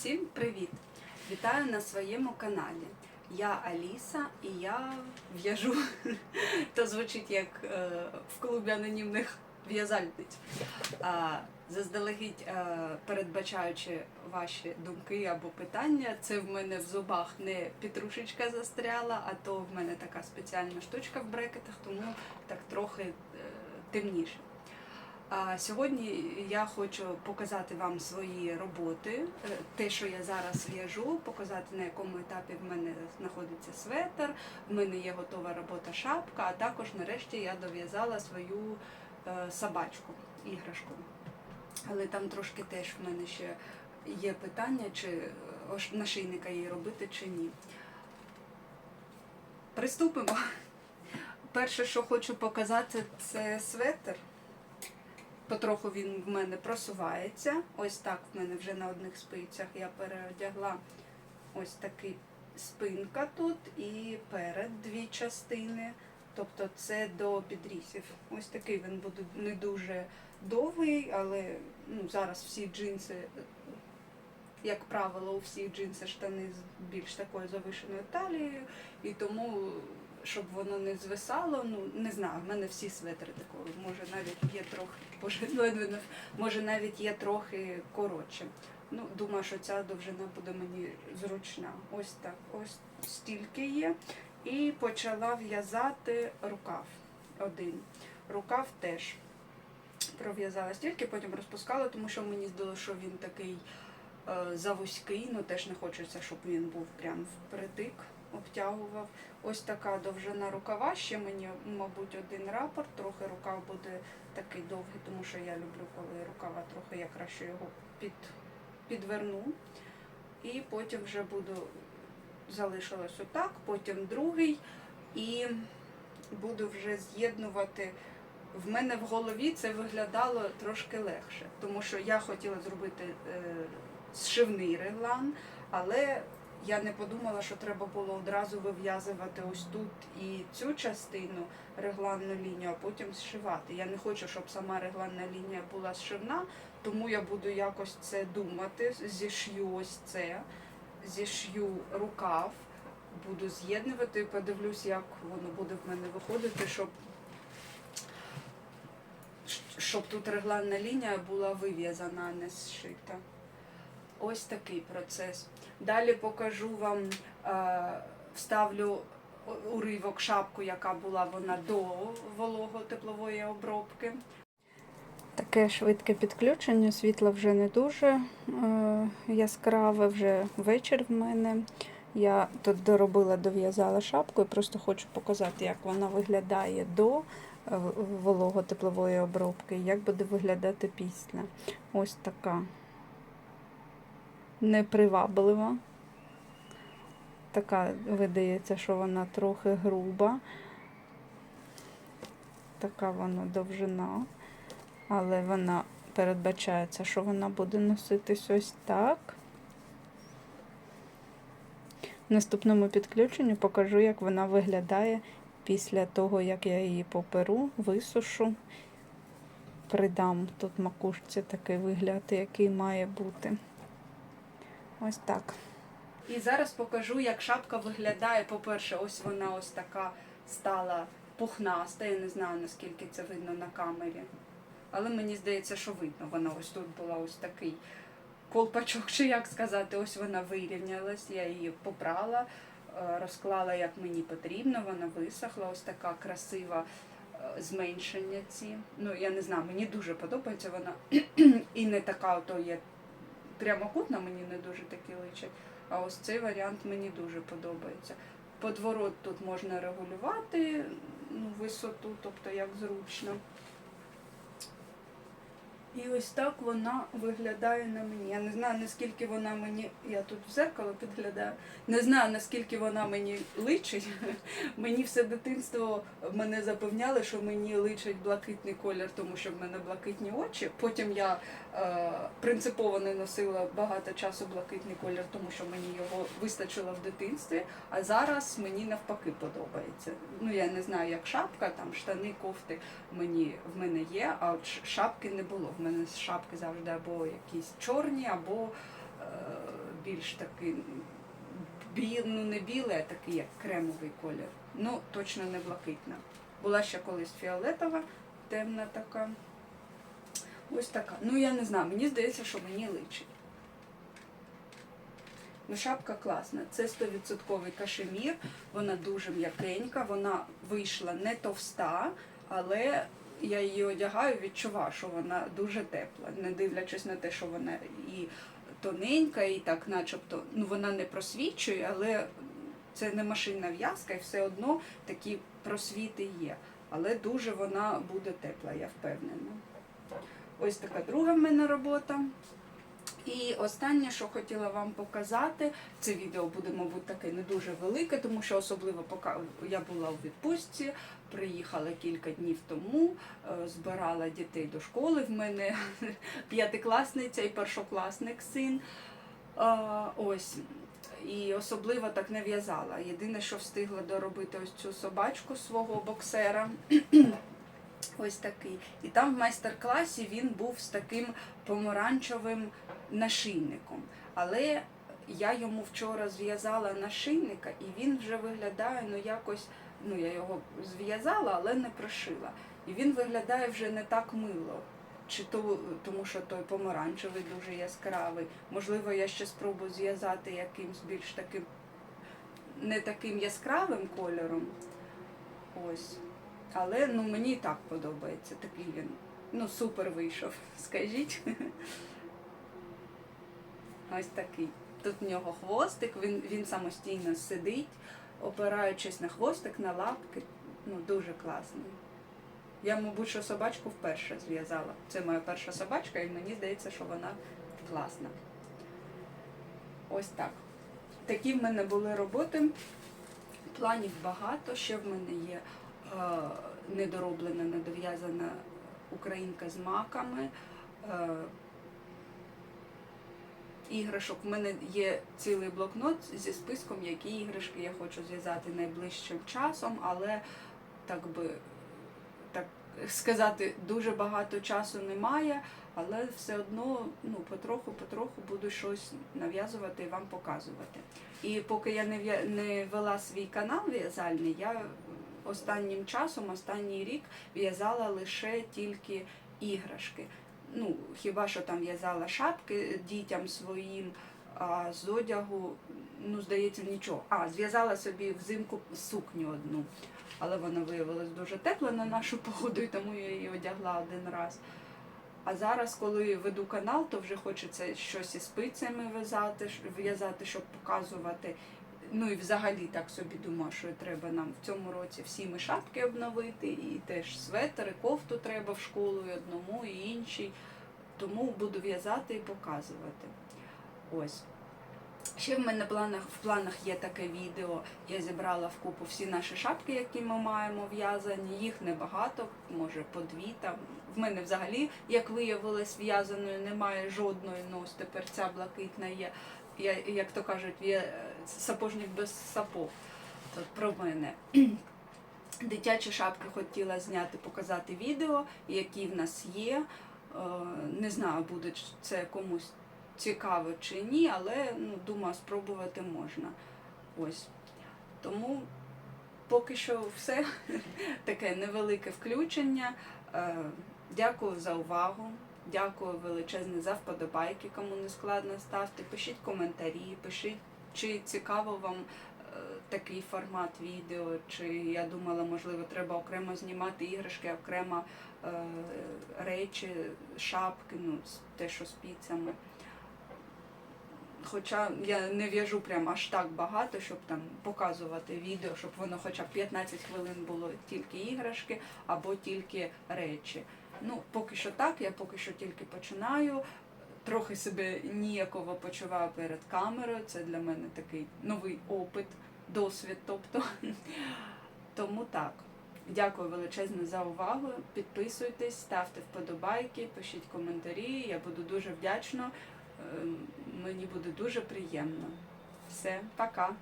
Всім привіт! Вітаю на своєму каналі. Я Аліса і я в'яжу. То звучить як е, в клубі анонімних в'язальниць. Заздалегідь, е, передбачаючи ваші думки або питання, це в мене в зубах не петрушечка застряла, а то в мене така спеціальна штучка в брекетах, тому так трохи е, темніше. А сьогодні я хочу показати вам свої роботи, е, те, що я зараз в'яжу, показати на якому етапі в мене знаходиться светр, в мене є готова робота шапка, а також нарешті я дов'язала свою е, собачку, іграшку. Але там трошки теж в мене ще є питання, чи е, нашийника їй робити чи ні. Приступимо. Перше, що хочу показати, це светр. Потроху він в мене просувається. Ось так в мене вже на одних спицях я переодягла ось такий спинка тут і перед дві частини. Тобто це до підрісів. Ось такий він буде не дуже довгий, але ну, зараз всі джинси, як правило, у всіх джинси штани з більш такою завишеною талією, і тому щоб воно не звисало. Ну не знаю, в мене всі светри такої. Може навіть є трохи, боже, може навіть є трохи коротше. Ну, думаю, що ця довжина буде мені зручна. Ось так, ось стільки є. І почала в'язати рукав один. Рукав теж пров'язала стільки, потім розпускала, тому що мені здалося, що він такий е, завузький, ну теж не хочеться, щоб він був прям впритик, обтягував. Ось така довжина рукава. Ще мені, мабуть, один рапорт, трохи рукав буде такий довгий, тому що я люблю, коли рукава трохи я краще його під, підверну. І потім вже буду залишилось отак, потім другий, і буду вже з'єднувати. В мене в голові це виглядало трошки легше, тому що я хотіла зробити е, зшивний реглан, але я не подумала, що треба було одразу вив'язувати ось тут і цю частину регланну лінію, а потім зшивати. Я не хочу, щоб сама регланна лінія була зшивна, тому я буду якось це думати. Зішью ось це, зішью рукав, буду з'єднувати, подивлюсь, як воно буде в мене виходити, щоб щоб тут регланна лінія була вив'язана, а не зшита. Ось такий процес. Далі покажу вам, е, вставлю уривок шапку, яка була вона до волого-теплової обробки. Таке швидке підключення, світло вже не дуже е, яскраве, вже вечір в мене. Я тут доробила, дов'язала шапку і просто хочу показати, як вона виглядає до е, волого-теплової обробки, і як буде виглядати після. Ось така неприваблива. Така видається, що вона трохи груба. Така вона довжина, але вона передбачається, що вона буде носитись ось так. В наступному підключенню покажу, як вона виглядає після того, як я її поперу, висушу. Придам тут макушці такий вигляд, який має бути. Ось так. І зараз покажу, як шапка виглядає. По-перше, ось вона ось така стала пухнаста. Я не знаю, наскільки це видно на камері. Але мені здається, що видно. Вона ось тут була ось такий колпачок, чи як сказати, ось вона вирівнялась, я її побрала, е, розклала як мені потрібно, вона висохла, ось така красива е, зменшення ці. Ну, я не знаю, мені дуже подобається вона. І не така ото є прямокутна, мені не дуже такі личать. А ось цей варіант мені дуже подобається. Подворот тут можна регулювати ну, висоту, тобто як зручно. І ось так вона виглядає на мені. Я не знаю, наскільки вона мені. Я тут в зеркало підглядаю. Не знаю, наскільки вона мені личить. Мені все дитинство мене запевняли, що мені личить блакитний колір, тому що в мене блакитні очі. Потім я е, принципово не носила багато часу блакитний колір, тому що мені його вистачило в дитинстві. А зараз мені навпаки подобається. Ну я не знаю, як шапка, там штани, кофти мені в мене є, а от шапки не було. В мене шапки завжди або якісь чорні, або е, більш такий біл, ну не білий, а такий як кремовий колір. Ну, точно не блакитна. Була ще колись фіолетова, темна така. Ось така. Ну, я не знаю, мені здається, що мені личить. Ну, шапка класна. Це 100% кашемір, вона дуже м'якенька, вона вийшла не товста, але я її одягаю, відчуваю, що вона дуже тепла, не дивлячись на те, що вона і тоненька, і так, начебто, ну вона не просвічує, але це не машинна в'язка, і все одно такі просвіти є. Але дуже вона буде тепла, я впевнена. Ось така друга в мене робота. І останнє, що хотіла вам показати, це відео буде, мабуть, таке не дуже велике, тому що особливо поки я була у відпустці, приїхала кілька днів тому, е, збирала дітей до школи. В мене п'ятикласниця і першокласник син. Ось. І особливо так не в'язала. Єдине, що встигла доробити ось цю собачку свого боксера. Ось такий. І там в майстер-класі він був з таким помаранчевим нашийником. Але я йому вчора зв'язала нашийника, і він вже виглядає, ну якось, ну я його зв'язала, але не прошила. І він виглядає вже не так мило. Чи то, тому що той помаранчевий дуже яскравий. Можливо, я ще спробую зв'язати якимсь більш таким не таким яскравим кольором. Ось. Але ну, мені і так подобається. Такий він. Ну, супер вийшов, скажіть. Ось такий. Тут в нього хвостик, він, він самостійно сидить, опираючись на хвостик, на лапки. Ну, дуже класний. Я, мабуть, що собачку вперше зв'язала. Це моя перша собачка, і мені здається, що вона класна. Ось так. Такі в мене були роботи. Планів багато. Ще в мене є недороблена, недов'язана українка з маками. Е, іграшок. У мене є цілий блокнот зі списком, які іграшки я хочу зв'язати найближчим часом, але так би так сказати, дуже багато часу немає, але все одно ну, потроху-потроху буду щось нав'язувати і вам показувати. І поки я не, не вела свій канал в'язальний, я останнім часом, останній рік в'язала лише тільки іграшки. Ну, хіба що там в'язала шапки дітям своїм, а з одягу, ну, здається, нічого. А, зв'язала собі взимку сукню одну, але вона виявилась дуже тепла на нашу погоду, і тому я її одягла один раз. А зараз, коли веду канал, то вже хочеться щось із спицями в'язати, щоб показувати. Ну і взагалі так собі думаю, що треба нам в цьому році всі ми шапки обновити, і теж светр, і кофту треба в школу, і одному, і іншій. Тому буду в'язати і показувати. Ось. Ще в мене в планах, в планах є таке відео. Я зібрала в купу всі наші шапки, які ми маємо в'язані. Їх небагато, може по дві там. В мене взагалі, як виявилось, в'язаної немає жодної. Ну ось тепер ця блакитна є. Я, як то кажуть, сапожник без сапог. Тут про мене. Дитячі шапки хотіла зняти, показати відео, які в нас є. Е, Не знаю, буде це комусь цікаво чи ні, але ну, думаю, спробувати можна. Ось. Тому поки що все таке невелике включення. Е, Дякую за увагу. Дякую величезне за вподобайки, кому не складно ставте. Пишіть коментарі, пишіть, чи цікаво вам е, такий формат відео, чи я думала, можливо, треба окремо знімати іграшки, окремо е, речі, шапки, ну, те, що з піцями. Хоча я не в'яжу прям аж так багато, щоб там показувати відео, щоб воно хоча б 15 хвилин було тільки іграшки або тільки речі. Ну, поки що так, я поки що тільки починаю. Трохи себе ніяково почуваю перед камерою. Це для мене такий новий опит, досвід. Тобто. Тому так. Дякую величезне за увагу. Підписуйтесь, ставте вподобайки, пишіть коментарі. Я буду дуже вдячна. Ем, Мені буде дуже приємно. Все, пока.